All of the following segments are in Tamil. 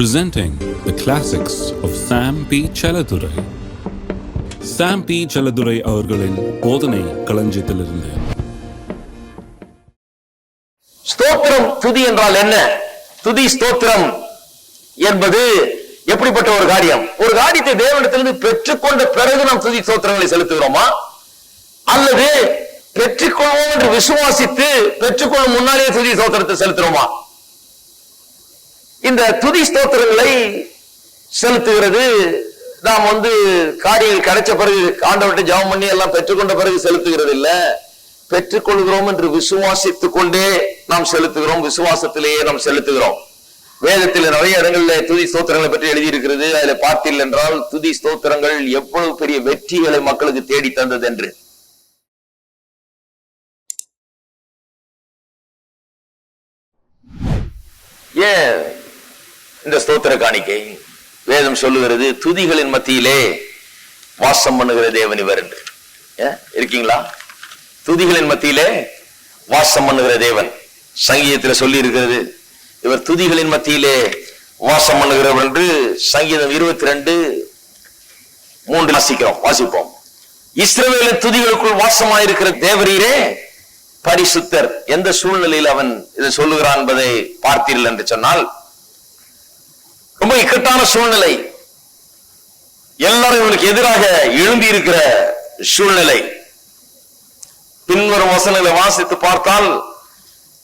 presenting the classics of Sam P. Chaladurai. Sam P Chelladurai அவர்களின் போதனை களஞ்சியத்திலிருந்து. ஸ்தோத்திரம் துதி என்றால் என்ன? துதி ஸ்தோத்திரம் என்பது எப்படிப்பட்ட ஒரு காரியம்? ஒரு காரியத்தை தேவனிடத்திலிருந்து பெற்றுக்கொண்ட பிறகு நாம் துதி ஸ்தோத்திரங்களை செலுத்துகிறோமா? அல்லது பெற்றுக்கொள்வோம் என்று விசுவாசித்து பெற்றுக்கொள்ளும் முன்னாலே துதி ஸ்தோத்திரத்தை செலுத்துறோமா இந்த துதி ஸ்தோத்திரங்களை செலுத்துகிறது. நாம் வந்து காரியங்கள் கிடைச்ச பிறகு ஆண்டவர்கிட்ட ஜெபம் பண்ணி எல்லாம் பெற்றுக்கொண்ட பிறகு செலுத்துகிறது இல்லை பெற்றுக்கொள்கிறோம் என்று விசுவாசித்துக் கொண்டே நாம் செலுத்துகிறோம். விசுவாசத்திலேயே நாம் செலுத்துகிறோம். வேதத்தில் நிறைய இடங்கள்ல துதி ஸ்தோத்திரங்களை பற்றி எழுதியிருக்கிறது. அதுல பார்த்தீர்கள் என்றால் துதி ஸ்தோத்திரங்கள் எவ்வளவு பெரிய வெற்றிகளை மக்களுக்கு தேடி தந்தது என்று. ஏன் இந்த ஸ்தோத்திர காணிக்கை வேதம் சொல்லுகிறது துதிகளின் மத்தியிலே வாசம் பண்ணுகிற தேவன் இவர் என்று. இருக்கீங்களா? துதிகளின் மத்தியிலே வாசம் பண்ணுகிற தேவன். சங்கீதத்தில் சொல்லி இருக்கிறது இவர் துதிகளின் மத்தியிலே வாசம் பண்ணுகிறவர் என்று சங்கீதம் இருபத்தி ரெண்டு மூன்று வாசிக்கிறோம் வாசிப்போம். இஸ்ரவேலின் துதிகளுக்குள் வாசமாயிருக்கிற தேவரீரே பரிசுத்தர். எந்த சூழ்நிலையில் அவன் இதை சொல்லுகிறான் என்பதை பார்த்தீர்கள் என்று சொன்னால் ரொம்ப இக்கட்டான சூழ்நிலை. எல்லாரும் இவனுக்கு எதிராக எழும்பி இருக்கிற சூழ்நிலை. பின்வரும் வசனங்களை வாசித்து பார்த்தால்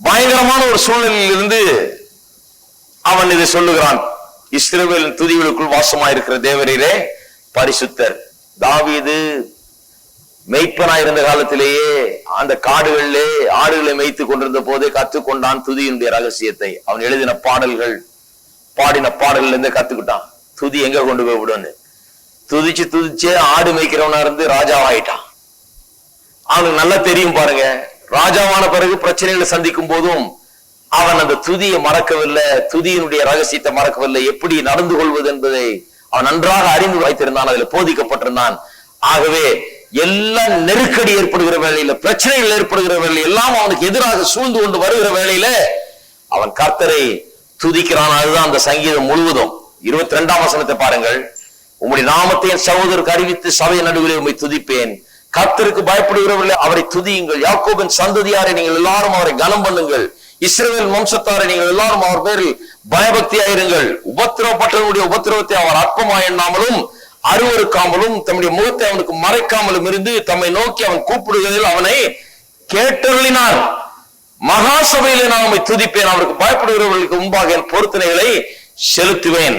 பயங்கரமான ஒரு சூழ்நிலையில் இருந்து அவன் இதை சொல்லுகிறான். இஸ்ரேவேலின் துதிகளுக்குள் வாசமாயிருக்கிற தேவரீரே பரிசுத்தர். தாவீது மெய்ப்பனாயிருந்த காலத்திலேயே அந்த காடுகளிலே ஆடுகளை மேய்த்து கொண்டிருந்த போதே கற்றுக்கொண்டான் துதியினுடைய ரகசியத்தை. அவன் எழுதின பாடல்கள் பாடின பாடல்ல இருந்து கத்துக்கிட்டான். துதி எங்க கொண்டு போய் விடுன்னு. துதிச்சு துதிச்சே ஆடு மேய்க்கிறவனா இருந்து ராஜாவாயிட்டான். அவனுக்கு நல்லா தெரியும் பாருங்க. ராஜாவான பிறகு பிரச்சனைகளை சந்திக்கும் போதும் அவன் அந்த துதியை மறக்கவில்லை. துதியினுடைய ரகசியத்தை மறக்கவில்லை. எப்படி நடந்து கொள்வது என்பதை அவன் நன்றாக அறிந்து வைத்திருந்தான். அதில் போதிக்கப்பட்டிருந்தான். ஆகவே எல்லா நெருக்கடி ஏற்படுகிற வேலையில பிரச்சனைகள் ஏற்படுகிற வேளையில எல்லாம் அவனுக்கு எதிராக சூழ்ந்து கொண்டு வருகிற வேலையில அவன் கர்த்தரை துதிக்கிறான். அதுதான் அந்த சங்கீதம் முழுவதும். இருபத்தி ரெண்டாம் வசனத்தை பாருங்கள். உம்முடைய நாமத்தை என் சகோதரருக்கு அறிவித்து சபையின் நடுவிலே உண்மை துதிப்பேன். கத்தருக்கு பயப்படுகிறவர்களே அவரை துதியுங்கள். யாக்கோபின் சந்ததியாரை நீங்கள் எல்லாரும் அவரை கனம் பண்ணுங்கள். இஸ்ரேல் வம்சத்தாரை நீங்கள் எல்லாரும் அவர் பேரில் பயபக்தியாயிருங்கள். உபத்திரவப்பட்டவனுடைய உபத்திரவத்தை அவர் அற்பமா எண்ணாமலும் அருவருக்காமலும் தம்முடைய முகத்தை அவனுக்கு மறைக்காமலும் இருந்து தம்மை நோக்கி அவன் கூப்பிடுவதில் அவனை கேட்டருளினார். மகா சபையிலே நான் உம்மை துதிப்பேன். அவருக்கு பயப்படுகிறவர்களுக்கு முன்பாக என் பொருத்தனைகளை செலுத்துவேன்.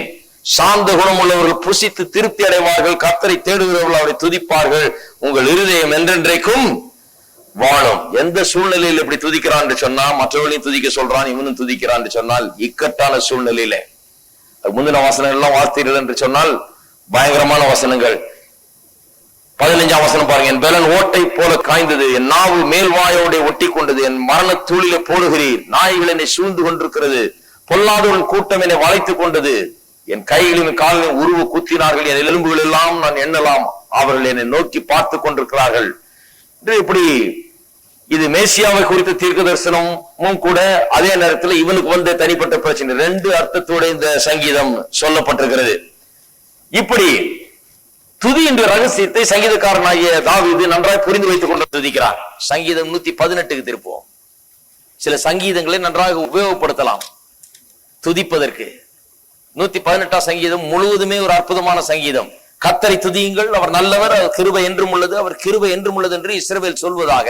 சாந்த குணமுள்ளவர்கள் புசித்து திருப்தி அடைவார்கள். கத்தரை தேடுகிறவர்கள் அவரை துதிப்பார்கள். உங்கள் இருதயம் என்றென்றைக்கும் வாழும். எந்த சூழ்நிலையில் இப்படி துதிக்கிறான் என்று சொன்னா மற்றவர்களையும் துதிக்க சொல்றான் இவனும் துதிக்கிறான் என்று சொன்னால் இக்கட்டான சூழ்நிலையில. முந்தின வசனங்கள் எல்லாம் வார்த்தைகள் என்று சொன்னால் பயங்கரமான வசனங்கள். பதினஞ்சாம் வசனம் பாருங்க. என் பலன் ஓட்டை போல காய்ந்தது. என் நாவு மேல் வாயோட ஒட்டி கொண்டது என் மரண தூளிலே போடுகிறீர். நாய்கள் என்னை சூழ்ந்து கொண்டிருக்கிறது. பொல்லாதவன் கூட்டம் என்னை வளைத்துக் கொண்டது. என் கைகளின் காலின் உருவு குத்தினார்கள். என் எலும்புகள் எல்லாம் நான் எண்ணலாம். அவர்கள் என்னை நோக்கி பார்த்து கொண்டிருக்கிறார்கள். இப்படி இது மேசியாவை குறித்த தீர்க்க தரிசனமும் கூட அதே நேரத்தில் இவனுக்கு வந்த தனிப்பட்ட பிரச்சனை. ரெண்டு அர்த்தத்தோட இந்த சங்கீதம் சொல்லப்பட்டிருக்கிறது. இப்படி துதி என்ற ரகசியத்தை சங்கீதக்காரனாகிய தாவிது நன்றாய் புரிந்து வைத்துக் கொண்டு துதிக்கிறார். சங்கீதம் நூத்தி பதினெட்டுக்கு திருப்போம் சில சங்கீதங்களை நன்றாக உபயோகப்படுத்தலாம். துதிப்பதற்கு. நூத்தி பதினெட்டாம் சங்கீதம் முழுவதுமே ஒரு அற்புதமான சங்கீதம். கத்தரை துதியுங்கள் அவர் நல்லவர் அவர் கிருபை என்றும் உள்ளது. அவர் கிருபை என்றும் உள்ளது என்று இஸ்ரவேல் சொல்வதாக.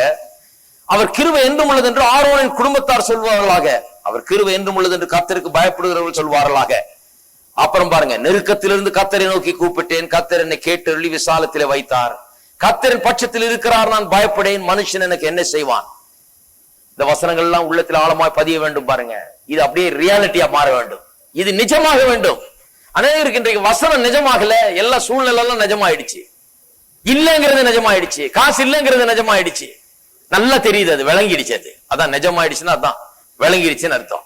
அவர் கிருபை என்றும் உள்ளது என்று ஆரோனின் குடும்பத்தார் சொல்வார்களாக. அவர் கிருபை என்றும் உள்ளது என்று கத்தருக்கு பயப்படுகிறவர்கள் சொல்வார்களாக. அப்புறம் பாருங்க நெருக்கத்திலிருந்து கத்தரை நோக்கி கூப்பிட்டேன். கத்தர் என்னை கேட்டு அருளி விசாலத்திலே வைத்தார். கத்தரின் பட்சத்தில் இருக்கிறார் நான் பயப்படேன். மனுஷன் எனக்கு என்ன செய்வான்? இந்த வசனங்கள் எல்லாம் உள்ளத்தில் ஆழமாய் பதிய வேண்டும் பாருங்க. இது அப்படியே ரியாலிட்டியா மாற வேண்டும். இது நிஜமாக வேண்டும். அநேகருக்கு இன்றைக்கு வசனம் நிஜமாகல எல்லா சூழ்நிலை எல்லாம் நிஜமாயிடுச்சு. இல்லைங்கிறது நிஜமாயிடுச்சு. காசு இல்லைங்கிறது நிஜமாயிடுச்சு. நல்லா தெரியுது அது விளங்கிடுச்சு அது. அதான் நிஜமாயிடுச்சுன்னா அதான். விளங்கிடுச்சுன்னு அர்த்தம்.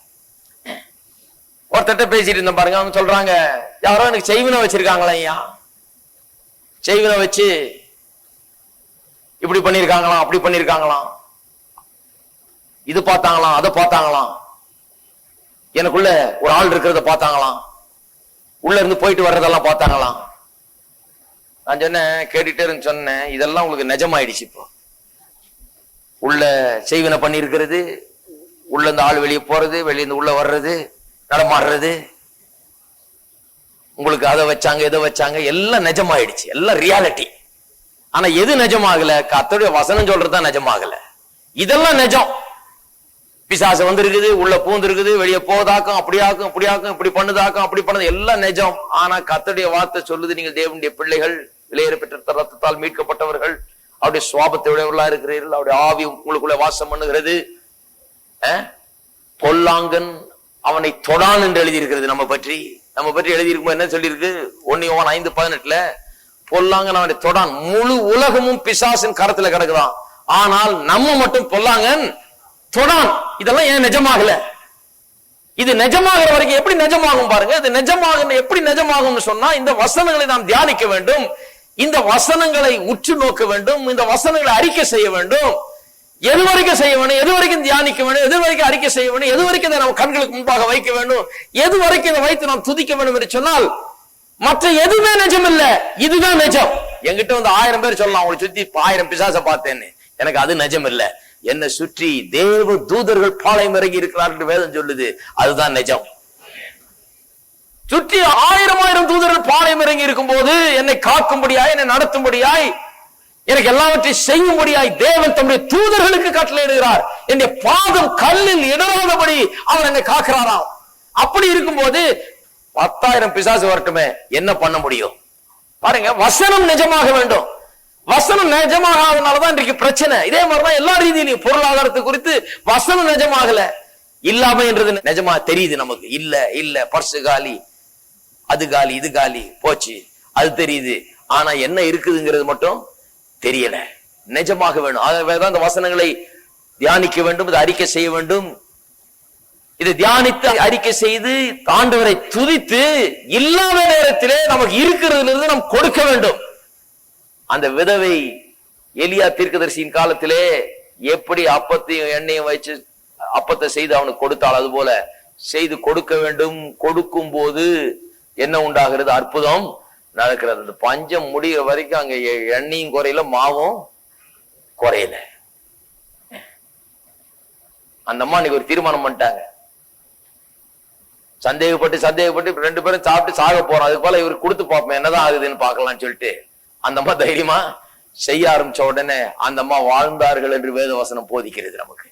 ஒருத்தட்ட பேசிட்டு இருந்தேன் பாருங்க. அவங்க சொல்றாங்க யாரோ எனக்கு செய்வினை வச்சிருக்காங்களா ஐயா. செய்வினை வச்சு இப்படி பண்ணிருக்காங்களாம் அப்படி பண்ணிருக்காங்களாம். இது பார்த்தாங்களாம் அதை பார்த்தாங்களாம். எனக்குள்ள ஒரு ஆள் இருக்கிறத பார்த்தாங்களாம். உள்ள இருந்து போயிட்டு வர்றதெல்லாம் பார்த்தாங்களாம். நான் சொன்னேன் கேட்டுட்டே இருந்து சொன்னேன் இதெல்லாம் உங்களுக்கு நிஜமாயிடுச்சு இப்போ. உள்ள செய்வினை பண்ணியிருக்கிறது உள்ள இருந்து ஆள் வெளியே போறது வெளியே இருந்து உள்ள வர்றது நடமாடுறது. உங்களுக்கு அதை வச்சாங்க இதை வச்சாங்க எல்லாம் நிஜமாயிடுச்சு. எல்லாம் ரியாலிட்டி ஆனா எது நிஜமாகல? கத்தோடைய வசனம் சொல்றதுதான் நிஜமாகல. இதெல்லாம் நிஜம். பிசாசு வந்திருக்குது உள்ள பூந்திருக்குது வெளியே போதாக்கும் அப்படியாக்கும் இப்படியாக்கும் இப்படி பண்ணுதாக்கும் அப்படி பண்ணது. எல்லாம் நிஜம். ஆனா கத்தோடைய வார்த்தை சொல்லுது நீங்கள் தேவனுடைய பிள்ளைகள் விலையேற பெற்ற ரத்தத்தால் மீட்கப்பட்டவர்கள் அவருடைய சுவாபத்தை உடையவர்களா இருக்கிறீர்கள். அவருடைய ஆவி உங்களுக்குள்ள வாசம் பண்ணுகிறது. பொல்லாங்கன் அவனை தொடான் என்று எழுதியிருக்கிறது நம்ம பற்றி. நம்ம பற்றி எழுதியிருக்கும் என்ன சொல்லியிருக்கு? ஒன்னு ஓன் ஐந்து பதினெட்டுல பொல்லாங்கன் அவனை தொடான். முழு உலகமும் பிசாசின் கரத்துல கிடக்குதான். ஆனால் நம்ம மட்டும் பொல்லாங்கன் தொடான். இதெல்லாம் ஏன் நிஜமாகல? இது நிஜமாகிற வரைக்கும் எப்படி நிஜமாகும் பாருங்க. இது நிஜமாக எப்படி நிஜமாகும்னு சொன்னா இந்த வசனங்களை நாம் தியானிக்க வேண்டும். இந்த வசனங்களை உற்று நோக்க வேண்டும். இந்த வசனங்களை அறிக்கை செய்ய வேண்டும். எது வரைக்கும் செய்ய வேணும் எது வரைக்கும் தியானிக்க வேணும் எது வரைக்கும் அறிக்கை செய்ய வேணும் எது வரைக்கும் இதை நம்ம கண்களுக்கு முன்பாக வைக்க வேண்டும் எது வரைக்கும் இதை வைத்து நாம் துதிக்க வேண்டும் என்று சொன்னால் மற்ற எதுவுமே நிஜம் இல்ல. இதுதான் நிஜம். என்கிட்ட வந்து ஆயிரம் பேர் சொல்லலாம் அவங்களை சுத்தி ஆயிரம் பிசாச பார்த்தேன்னு. எனக்கு அது நிஜம் இல்ல. என்னை சுற்றி தேவ தூதர்கள் பாளையம் இறங்கி இருக்கிறார் என்று வேதம் சொல்லுது. அதுதான் நிஜம். சுற்றி ஆயிரம் ஆயிரம் தூதர்கள் பாளையம் இறங்கி இருக்கும் போது என்னை காக்கும்படியாய் என்னை நடத்தும்படியாய் எனக்கு எல்லாவற்றையும் செய்யும்படியாய் தேவன் தம்முடைய தூதர்களுக்கு கட்டளையிடுகிறார் என்னுடைய பாதம் கல்லில் இடராதபடி அவர் என்னை காக்கிறாராம். அப்படி இருக்கும்போது பத்தாயிரம் பிசாசு வரட்டுமே என்ன பண்ண முடியும்? பாருங்க வசனம் நிஜமாக வேண்டும். வசனம் நிஜமாகாதனாலதான் இன்றைக்கு பிரச்சனை. இதே மாதிரிதான் எல்லா ரீதியிலையும் பொருளாதாரத்தை குறித்து வசனம் நிஜமாகல. இல்லாம என்றது நிஜமா தெரியுது நமக்கு. இல்ல இல்ல பர்சு காலி அது காலி இது காலி போச்சு அது தெரியுது. ஆனா என்ன இருக்குதுங்கிறது மட்டும் தெரியல. நிஜமாக வேணும். ஆகவேதான் இந்த வசனங்களை தியானிக்க வேண்டும் இதை அறிக்கை செய்ய வேண்டும். இதை தியானித்து அறிக்கை செய்து ஆண்டவரை துதித்து இல்லாத நேரத்திலே நமக்கு இருக்கிறதுல இருந்து நாம் கொடுக்க வேண்டும். அந்த விதவை எலியா தீர்க்கதரிசியின் காலத்திலே எப்படி அப்பத்தையும் எண்ணெயும் வச்சு அப்பத்தை செய்து அவனுக்கு கொடுத்தாள் அது போல செய்து கொடுக்க வேண்டும். கொடுக்கும் போது என்ன உண்டாகிறது? அற்புதம். நடக்கிறது. இந்த பஞ்சம் முடிகிற வரைக்கும் அங்க எண்ணையும் எண்ணெயும் மாவும் குறையல. அந்த அம்மா அன்னைக்கு ஒரு தீர்மானம் பண்ணிட்டாங்க. சந்தேகப்பட்டு சந்தேகப்பட்டு ரெண்டு பேரும் சாப்பிட்டு சாக போறோம். அதுக்கு போல இவர் கொடுத்து பார்ப்போம். என்னதான் ஆகுதுன்னு பார்க்கலாம்னு சொல்லிட்டு. அந்த அம்மா தைரியமா செய்ய ஆரம்பிச்ச உடனே அந்த அம்மா வாழ்ந்தார்கள் என்று வேத வசனம் போதிக்கிறது நமக்கு.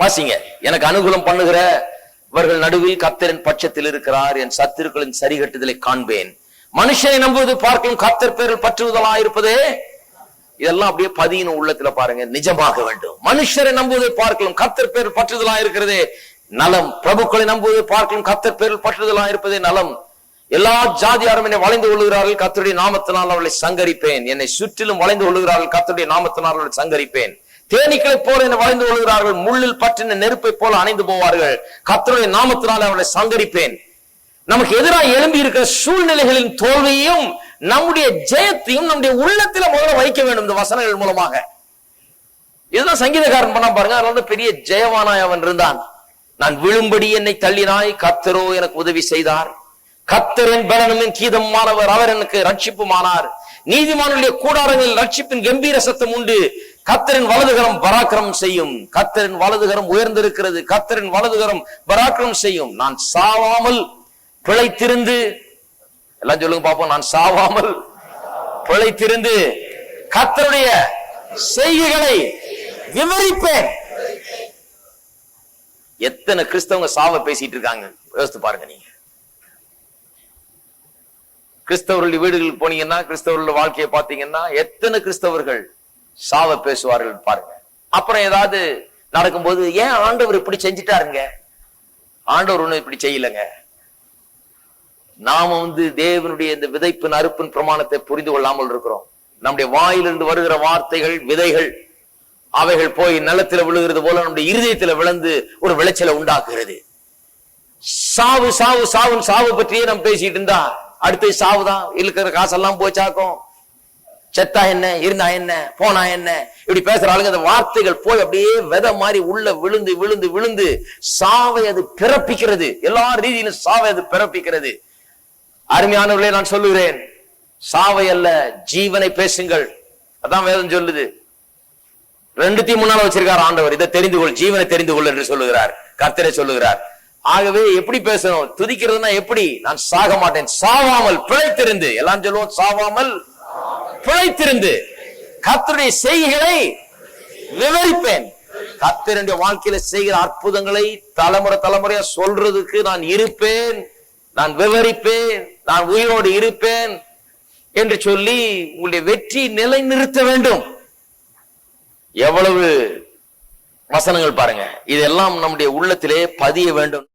வாசிங்க. எனக்கு அனுகூலம் பண்ணுகிற இவர்கள் நடுவில் கத்தரின் பட்சத்தில் இருக்கிறார் என் சத்துருக்களின் சரிகட்டுதலை காண்பேன். மனுஷனை நம்புவது பார்க்கும் கத்தர் பேரில் பற்றுவதலா இருப்பதே? இதெல்லாம் அப்படியே பதியின உள்ளத்துல பாருங்க நிஜமாக வேண்டும். மனுஷரை நம்புவதை பார்க்கலாம் கத்தர் பேரில் பற்றுதலா இருக்கிறதே? நலம். பிரபுக்களை நம்புவதை பார்க்கலாம் கத்தர் பேரில் பற்றுதலா இருப்பதே நலம். எல்லா ஜாதியாரும் என்னை வளைந்து கொள்ளுகிறார்கள் கத்தருடைய நாமத்தினால் அவர்களை சங்கரிப்பேன். என்னை சுற்றிலும் வளைந்து கொள்ளுகிறார்கள் கத்தருடைய நாமத்தினால் அவர்களை சங்கரிப்பேன். தேனீக்களை போல என்ன வளைந்து கொள்கிறார்கள். முள்ளில் பற்றின நெருப்பை போல அணைந்து போவார்கள். கத்தருடைய நாமத்தினால் அவர்களை சங்கரிப்பேன். நமக்கு எதிராக எழும்பி இருக்கிற சூழ்நிலைகளின் தோல்வியையும் நம்முடைய ஜெயத்தையும் நம்முடைய உள்ளத்துல முதல்ல வைக்க வேண்டும் இந்த வசனங்கள் மூலமாக. இதுதான் சங்கீதக்காரன் பண்ண பாருங்க. அதனால பெரிய ஜெயவானாய் அவன் இருந்தான். நான் விழும்படி என்னை தள்ளினாய். கத்தரோ எனக்கு உதவி செய்தார். கத்தரின் பலனும் கீதமானவர் அவர் எனக்கு ரட்சிப்புமானார் நீதிமானுடைய கூடாரங்களில் ரட்சிப்பின் கம்பீர சத்தம் உண்டு. கத்தரின் வலதுகரம் பராக்கிரம் செய்யும். கத்தரின் வலதுகரம் உயர்ந்திருக்கிறது. கத்தரின் வலதுகரம் பராக்கிரம் செய்யும். நான் சாவாமல் பிழைத்திருந்து எல்லாம் சொல்லுங்க பாப்போம் நான் சாவாமல் பிழைத்திருந்து கத்தருடைய செய்திகளை விவரிப்பேன். எத்தனை கிறிஸ்தவங்க சாவ பேசிட்டு இருக்காங்க? யோசித்து பாருங்க நீங்க. கிறிஸ்தவர்களுடைய வீடுகளுக்கு போனீங்கன்னா கிறிஸ்தவர்களுடைய வாழ்க்கையை பார்த்தீங்கன்னா எத்தனை கிறிஸ்தவர்கள் சாவ பேசுவார்கள் பாருங்க. அப்புறம் ஏதாவது நடக்கும்போது ஏன் ஆண்டவர் இப்படி செஞ்சிட்டாருங்க? ஆண்டவர் ஒன்னும் இப்படி செய்யலைங்க. நாம வந்து தேவனுடைய இந்த விதைப்பின் அறுப்பின் பிரமாணத்தை புரிந்து கொள்ளாமல் இருக்கிறோம். நம்முடைய வாயிலிருந்து வருகிற வார்த்தைகள் விதைகள் அவைகள் போய் நிலத்துல விழுகிறது போல நம்முடைய இருதயத்துல விழுந்து ஒரு விளைச்சலை உண்டாக்குகிறது. சாவு சாவு சாவுன்னு சாவு பற்றியே நம்ம பேசிட்டு இருந்தா அடுத்து சாவுதான் இருக்கிற காசெல்லாம் போச்சாக்கும். செத்தா என்ன இருந்தா என்ன போனா என்ன? இப்படி பேசுற ஆளுங்க அந்த வார்த்தைகள் போய் அப்படியே வித மாதிரி உள்ள விழுந்து விழுந்து விழுந்து சாவை அது பிறப்பிக்கிறது. எல்லா ரீதியிலும் சாவை அது பிறப்பிக்கிறது. அருமையானவர்களே நான் சொல்லுகிறேன் சாவை அல்ல ஜீவனை பேசுங்கள். அதான் வேதம் சொல்லுது. ரெண்டுத்தையும் முன்னால வச்சிருக்கார் ஆண்டவர். இதை தெரிந்து கொள் ஜீவனை தெரிந்து கொள் என்று சொல்லுகிறார். கர்த்தரை சொல்லுகிறார். ஆகவே எப்படி பேசணும்? துதிக்கிறதுனா எப்படி? நான் சாக மாட்டேன். சாவாமல் பிழைத்திருந்து. எல்லாம் சொல்லுவோம் சாவாமல் பிழைத்திருந்து கத்தருடைய செய்திகளை விவரிப்பேன். கத்தருடைய வாழ்க்கையில செய்கிற அற்புதங்களை தலைமுறை தலைமுறையா சொல்றதுக்கு நான் இருப்பேன். நான் விவரிப்பேன். நான் உயிரோடு இருப்பேன் என்று சொல்லி உங்களுடைய வெற்றி நிலை நிறுத்த வேண்டும். எவ்வளவு வசனங்கள் பாருங்க. இதெல்லாம் நம்முடைய உள்ளத்திலே பதிய வேண்டும்.